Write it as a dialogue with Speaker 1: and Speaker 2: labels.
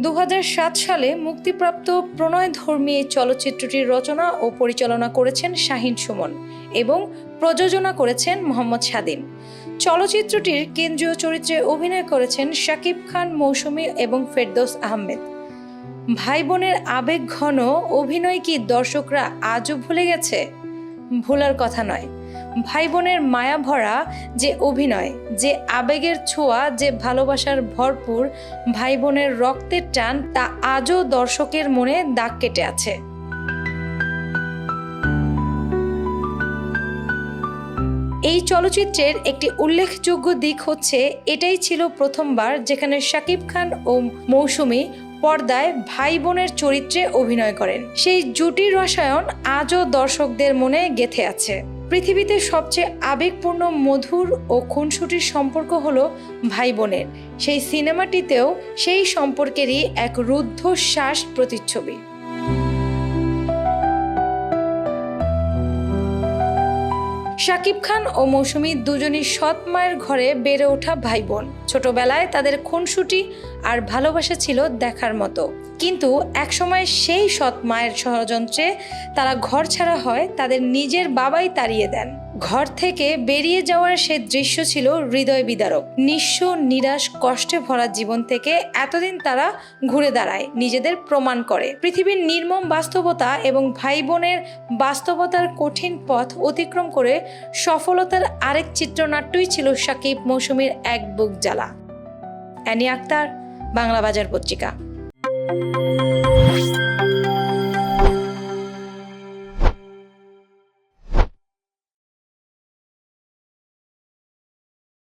Speaker 1: দু হাজার সাত সালে মুক্তিপ্রাপ্ত প্রণয়ধর্মী এই চলচ্চিত্রটির রচনা ও পরিচালনা করেছেন শাহিন সুমন এবং প্রযোজনা করেছেন মোহাম্মদ স্বাধীন। চলচ্চিত্রটির কেন্দ্রীয় চরিত্রে অভিনয় করেছেন শাকিব খান, মৌসুমী এবং ফেরদৌস আহমেদ। ভাই বোনের আবেগ ঘন অভিনয় কি দর্শকরা আজও ভুলে গেছে? ভোলার কথা নয়। ভাই বোনের মায়া ভরা যে অভিনয়, যে আবেগের ছোঁয়া, যে ভালোবাসার ভরপুর ভাই বোনের রক্তের টান, তা আজও দর্শকের মনে দাগ কেটে আছে। এই চলচ্চিত্রের একটি উল্লেখযোগ্য দিক হচ্ছে, এটাই ছিল প্রথমবার যেখানে শাকিব খান ও মৌসুমী পর্দায় ভাই বোনের চরিত্রে অভিনয় করেন। সেই জুটির রসায়ন আজও দর্শকদের মনে গেথে আছে। পৃথিবীতে সবচেয়ে আবেগপূর্ণ মধুর ও খুনসুটির সম্পর্ক হল ভাই বোনের সেই সিনেমাটিতেও সেই সম্পর্কেরই এক রুদ্ধশ্বাস প্রতিচ্ছবি। শাকিব খান ও মৌসুমি দুজনই সৎ মায়ের ঘরে বেড়ে ওঠা ভাই বোন ছোটবেলায় তাদের খুনসুটি আর ভালোবাসা ছিল দেখার মতো। কিন্তু একসময় সেই সৎ মায়ের ষড়যন্ত্রে তারা ঘর ছাড়া হয় তাদের নিজের বাবাই তাড়িয়ে দেন। ঘর থেকে বেরিয়ে যাওয়ার সে দৃশ্য ছিল হৃদয় বিদারক। নিঃস্ব, নিরাশ, কষ্টে ভরা জীবন থেকে এতদিন তারা ঘুরে দাঁড়ায়, নিজেদের প্রমাণ করে। পৃথিবীর নির্মম বাস্তবতা এবং ভাই বোনের বাস্তবতার কঠিন পথ অতিক্রম করে সফলতার আরেক চিত্রনাট্যই ছিল সাকিব মৌসুমীর এক বুক জ্বালা। অ্যানি আক্তার, বাংলা বাজার পত্রিকা।